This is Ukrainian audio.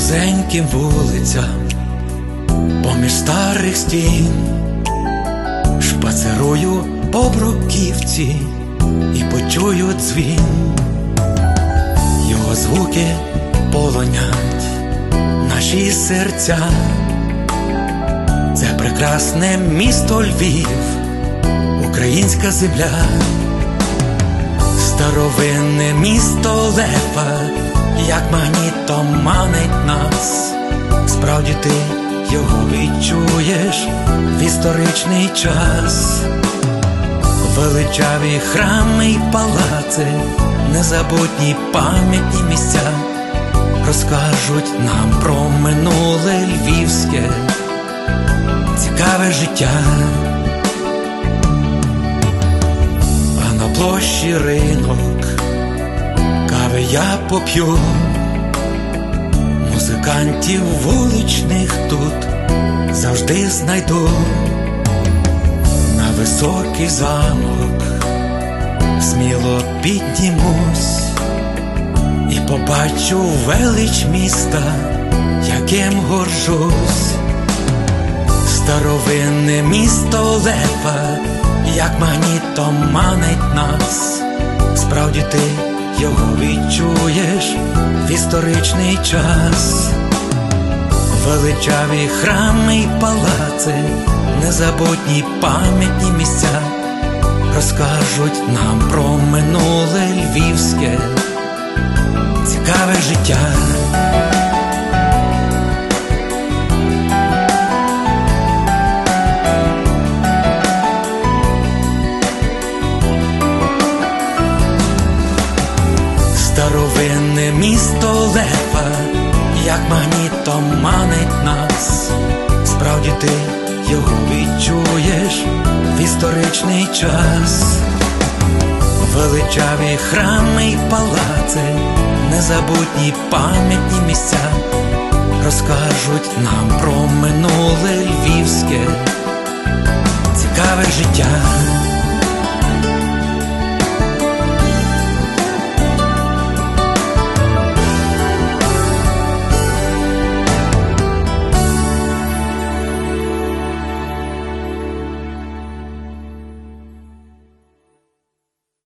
вузеньким вулицям, поміж старих стін, шпацерую по бруківці і почую дзвін, його звуки полонять наші серця. Це прекрасне місто Львів, українська земля, старовинне місто Лепа, як магнітом манить нас. Справді ти його відчуєш в історичний час. Величаві храми й палаци, незабутні пам'ятні місця розкажуть нам про минуле львівське цікаве життя. А на площі ринок я поп'ю, музикантів вуличних тут завжди знайду на високий замок, сміло піднімусь і побачу велич міста, яким горжусь. Старовинне місто Лепа, як магнітом манить нас. Справді ти його відчуєш в історичний час. Величаві храми й палаци, незабутні пам'ятні місця розкажуть нам про минуле львівське Старовинне місто Лепа, як магнітом манить нас. Справді ти його відчуєш в історичний час. Величаві храми й палаци, незабутні пам'ятні місця розкажуть нам про минуле